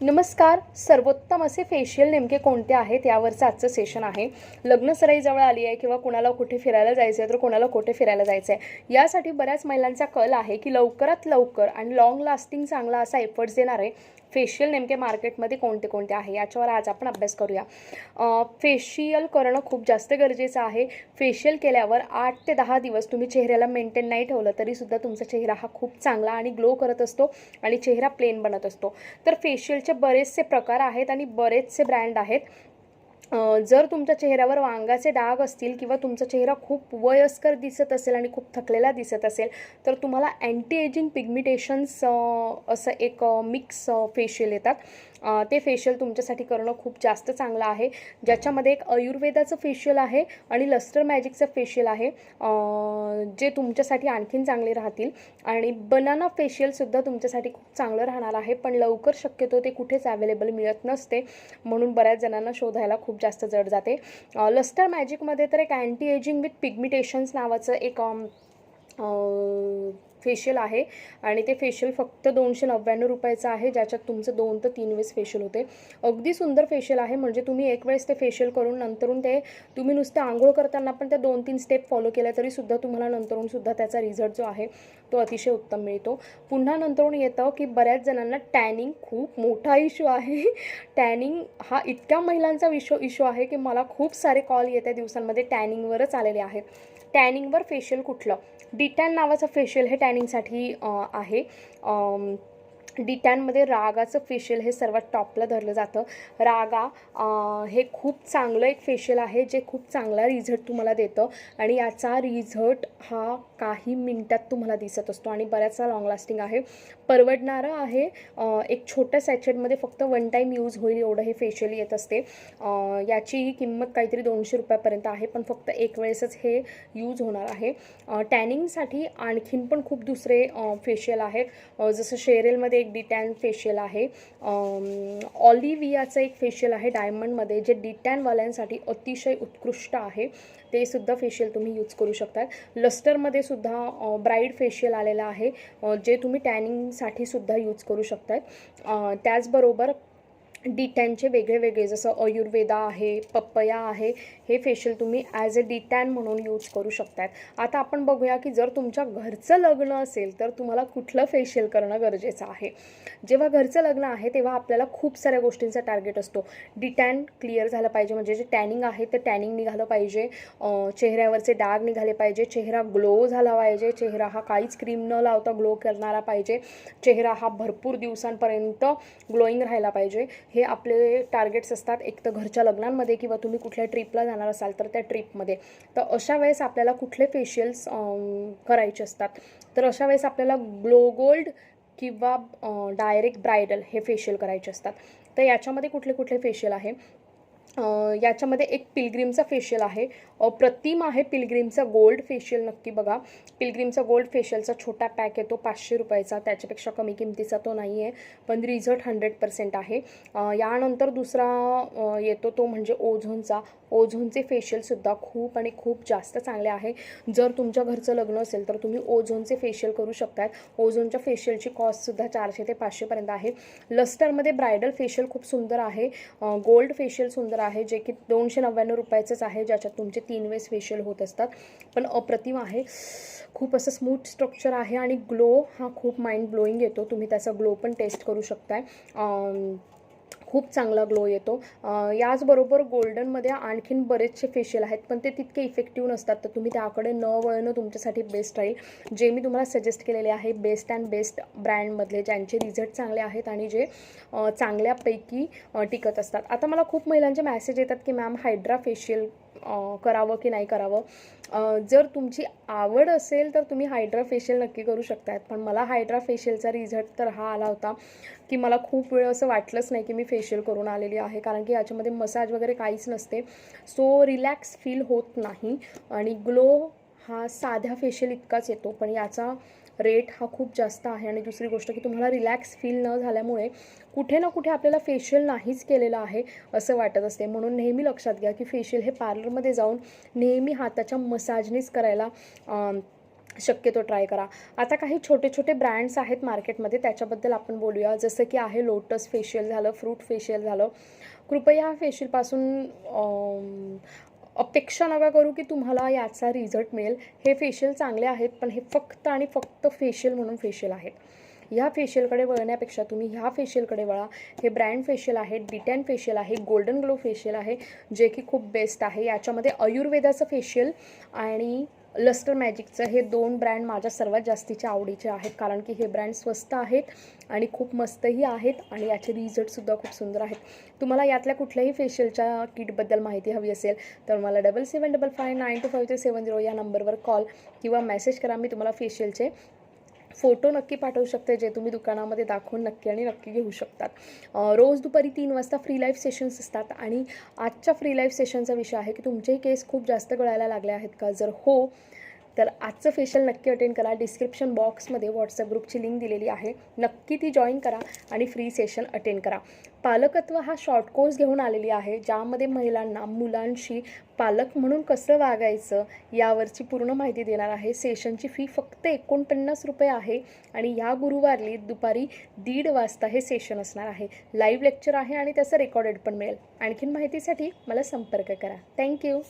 नमस्कार. सर्वोत्तम असे फेशियल नेमके कोणते आहेत? यावरचं आजचं सेशन आहे. लग्न जवळ आली आहे किंवा कुणाला कुठे फिरायला जायचं आहे तर कुणाला कुठे फिरायला जायचं आहे यासाठी बऱ्याच महिलांचा कल आहे की लवकरात लवकर आणि लॉंग लास्टिंग चांगला असा एफर्ट्स देणारे फेशियल नेमके मार्केटमध्ये कोणते कोणते आहे याच्यावर आज आपण अभ्यास करूया. फेशियल करणं खूप जास्त गरजेचं आहे. फेशियल केल्यावर आठ ते दहा दिवस तुम्ही चेहऱ्याला मेंटेन नाही ठेवलं तरीसुद्धा तुमचा चेहरा हा खूप चांगला आणि ग्लो करत असतो आणि चेहरा प्लेन बनत असतो. तर फेशियलचे बरेचसे प्रकार आहेत आणि बरेचसे ब्रँड आहेत. जर तुमच्या चेहऱ्यावर वांगाचे डाग असतील किंवा तुमचा चेहरा खूप वयस्कर दिसत असेल आणि खूप थकलेला दिसत असेल तर तुम्हाला अँटी एजिंग पिगमिटेशन्स असं एक मिक्स फेशियल येतात. ते फेशियल तुमच्यासाठी करणं खूप जास्त चांगलं आहे. ज्याच्यामध्ये एक आयुर्वेदाचं फेशियल आहे आणि लस्टर मॅजिकचं फेशियल आहे जे तुमच्यासाठी आणखीन चांगले राहतील. आणि बनाना फेशियलसुद्धा तुमच्यासाठी खूप चांगलं राहणार आहे. पण लवकर शक्यतो ते कुठेच अवेलेबल मिळत नसते. म्हणून बऱ्याच जणांना शोधायला खूप जास्त जड जाते. लस्टर मॅजिकमध्ये तर एक अँटी एजिंग विथ पिगमिटेशन्स नावाचं एक फेशियल आहे. आणि ते फेशियल फक्त दोनशे नव्याण्णव रुपयाचं आहे ज्याच्यात तुमचं दोन ते तीन वेळेस फेशियल होते. अगदी सुंदर फेशियल आहे म्हणजे तुम्ही एक वेळेस ते फेशियल करून नंतरून ते तुम्ही नुसतं आंघोळ करताना पण त्या दोन तीन स्टेप फॉलो केल्या तरीसुद्धा तुम्हाला नंतरून सुद्धा त्याचा रिझल्ट जो आहे तो अतिशय उत्तम मिळतो. पुन्हा नंतरून येतं की बऱ्याच जणांना टॅनिंग खूप मोठा इश्यू आहे. टॅनिंग हा इतक्या महिलांचा इशू इश्यू आहे की मला खूप सारे कॉल येत्या दिवसांमध्ये टॅनिंगवरच आलेले आहेत. टॅनिंगवर फेशियल कुठलं? डिटॅन नावाचं फेशियल हे टॅन प्लॅनिंगसाठी आहे. डिटॅनमध्ये रागाचं फेशियल हे सर्वात टॉपला धरलं जातं. रागा हे खूप चांगलं एक फेशियल आहे जे खूप चांगला रिझल्ट तुम्हाला देतं आणि याचा रिझल्ट हा काही मिनटात तुम्हाला दिसत असतो आणि बऱ्याचसा लॉंग लास्टिंग आहे. परवडणारं आहे एक छोट्या सॅचेटमध्ये फक्त वन टाईम यूज होईल एवढं हे फेशियल येत असते. याची किंमत काहीतरी दोनशे रुपयापर्यंत आहे पण फक्त एक वेळेसच हे यूज होणार आहे. टॅनिंगसाठी आणखीन पण खूप दुसरे फेशियल आहेत. जसं शेरेलमध्ये एक डिटॅन फेशियल आहे. ऑलिव्हियाचं एक फेशियल आहे डायमंडमध्ये जे डिटॅनवाल्यांसाठी अतिशय उत्कृष्ट आहे. ते सुद्धा फेशियल तुम्ही यूज करू शकतात. लस्टरमध्ये सुद्धा ब्राईड फेशियल आलेलं आहे जे तुम्ही टॅनिंगसाठी सुद्धा यूज करू शकतात. त्याचबरोबर डिटॅनचे वेगळे वेगळे जसं आयुर्वेदा आहे पपया आहे हे फेशियल तुम्ही ॲज अ डिटॅन म्हणून यूज करू शकतात आता आपण बघूया की जर तुमच्या घरचं लग्न असेल तर तुम्हाला कुठलं फेशियल करणं गरजेचं आहे? जेव्हा घरचं लग्न आहे तेव्हा आपल्याला खूप साऱ्या गोष्टींचा टार्गेट असतो. डिटॅन क्लिअर झालं पाहिजे म्हणजे जे टॅनिंग आहे ते टॅनिंग निघालं पाहिजे. चेहऱ्यावरचे डाग निघाले पाहिजे चेहरा ग्लो झाला पाहिजे चेहरा हा काहीच क्रीम न लावता ग्लो करणारा पाहिजे चेहरा हा भरपूर दिवसांपर्यंत ग्लोईंग राहायला पाहिजे. हे आपले टार्गेट्स असतात एक तर घरच्या लग्नांमध्ये किंवा तुम्ही कुठल्या ट्रिपला जाणार असाल तर त्या ट्रिपमध्ये तर अशा वेळेस आपल्याला कुठले फेशियल्स करायचे असतात? तर अशा वेळेस आपल्याला ग्लो गोल्ड किंवा डायरेक्ट ब्रायडल हे फेशियल करायचे असतात. तर याच्यामध्ये कुठले कुठले फेशियल आहे? याच्यामध्ये एक पिलग्रीमचा फेशियल आहे. प्रतिम आहे पिलग्रीमचा गोल्ड फेशियल नक्की बघा. पिलग्रीमचा गोल्ड फेशियलचा छोटा पॅक येतो पाचशे रुपयाचा. त्याच्यापेक्षा कमी किमतीचा तो नाही आहे पण रिझल्ट हंड्रेड पर्सेंट आहे. यानंतर दुसरा येतो तो म्हणजे ओझोनचा ओझोनचे फेशियलसुद्धा खूप आणि खूप जास्त चांगले आहे. जर तुमच्या घरचं लग्न असेल तर तुम्ही ओझोनचे फेशियल करू शकतात ओझोनच्या फेशियलची कॉस्टसुद्धा चारशे ते पाचशेपर्यंत आहे. लस्टरमध्ये ब्रायडल फेशियल खूप सुंदर आहे. गोल्ड फेशियल सुंदर आहे जे की दोनशे नव्याण्णव रुपयाचंच आहे ज्याच्यात तुमचे तीन वेळेस फेशियल होत असतात. पण अप्रतिम आहे. खूप असं स्मूथ स्ट्रक्चर आहे आणि ग्लो हा खूप माइंड ब्लोईंग येतो. तुम्ही त्याचा ग्लो पण टेस्ट करू शकताय. खूप चांगला ग्लो येतो. याचबरोबर गोल्डनमध्ये आणखीन बरेचसे फेशियल आहेत पण ते तितके इफेक्टिव्ह नसतात. तर तुम्ही त्याकडे न वळणं तुमच्यासाठी बेस्ट राहील. जे मी तुम्हाला सजेस्ट केलेले आहे बेस्ट अँड बेस्ट ब्रँडमधले ज्यांचे रिझल्ट चांगले आहेत आणि जे चांगल्यापैकी टिकत असतात. आता मला खूप महिलांचे मॅसेज येतात की मॅम हायड्रा फेशियल करावं की नाही करावं. जर तुमची आवड असेल तर तुम्ही हायड्रा फेशियल नक्की करू शकतात पण मला हायड्रा फेशियलचा रिझल्ट तर हा आला होता की मला खूप वेळ असं वाटलंच नाही की मी फेशियल करून आलेली आहे. कारण की याच्यामध्ये मसाज वगैरे काहीच नसते. सो रिलॅक्स फील होत नाही. आणि ग्लो हा साध्या फेशियल इतकाच येतो. पण याचा रेट हा खूप जास्त आहे. आणि दुसरी गोष्ट की तुम्हाला रिलॅक्स फील न झाल्यामुळे कुठे ना कुठे आपल्याला फेशियल नाहीच केलेलं आहे असं वाटत असते. म्हणून नेहमी लक्षात घ्या की फेशियल हे पार्लरमध्ये जाऊन नेहमी हाताच्या मसाजनीच करायला शक्यतो ट्राय करा. आता काही छोटे छोटे ब्रँड्स आहेत मार्केटमध्ये त्याच्याबद्दल आपण बोलूया. जसं की आहे लोटस फेशियल झालं फ्रूट फेशियल झालं. कृपया फेशियलपासून अपेक्षा नका करू की तुम्हाला याचा रिझल्ट मिळेल. हे फेशियल चांगले आहेत पण हे फक्त आणि फक्त फेशियल म्हणून फेशियल आहेत. ह्या फेशियलकडे वळण्यापेक्षा तुम्ही ह्या फेशियलकडे वळा. हे ब्रँड फेशियल आहे डिटॅन फेशियल आहे गोल्डन ग्लो फेशियल आहे जे की खूप बेस्ट आहे. याच्यामध्ये आयुर्वेदाचं फेशियल आणि लस्टर मॅजिकचं हे दोन ब्रँड माझ्या सर्वात जास्तीच्या आवडीचे आहेत कारण की हे ब्रँड स्वस्त आहेत आणि खूप मस्तही आहेत आणि याचे रिझल्टसुद्धा खूप सुंदर आहेत. तुम्हाला यातल्या कुठल्याही फेशियलच्या किटबद्दल माहिती हवी असेल तर मला double seven double five nine two five ते सेवन झिरो या नंबरवर कॉल किंवा मेसेज करा. मी तुम्हाला फेशियलचे फोटो नक्की पाठवू शकते जे तुम्ही दुकानामध्ये दाखवून नक्की आणि नक्की घेऊ शकतात. रोज दुपारी तीन वाजता फ्री लाईव्ह सेशन्स असतात आणि आजच्या फ्री लाईव्ह सेशनचा विषय आहे की तुमचेही केस खूप जास्त गळायला लागले आहेत का? जर हो तर आजचं फेशियल नक्की अटेंड करा. डिस्क्रिप्शन बॉक्समध्ये व्हॉट्सअप ग्रुपची लिंक दिलेली आहे. नक्की ती जॉईन करा आणि फ्री सेशन अटेंड करा. पालकत्व हा शॉर्ट कोर्स घेऊन आलेली आहे. ज्यामध्ये महिलांना मुलांशी पालक म्हणून कसं वागायचं यावरची पूर्ण माहिती देणार आहे. सेशनची फी फक्त एकोणपन्नास रुपये आहे आणि या गुरुवारली दुपारी दीड वाजता हे सेशन असणार आहे. लाईव्ह लेक्चर आहे आणि त्याचं रेकॉर्डेड पण मिळेल. आणखीन माहितीसाठी मला संपर्क करा. थँक्यू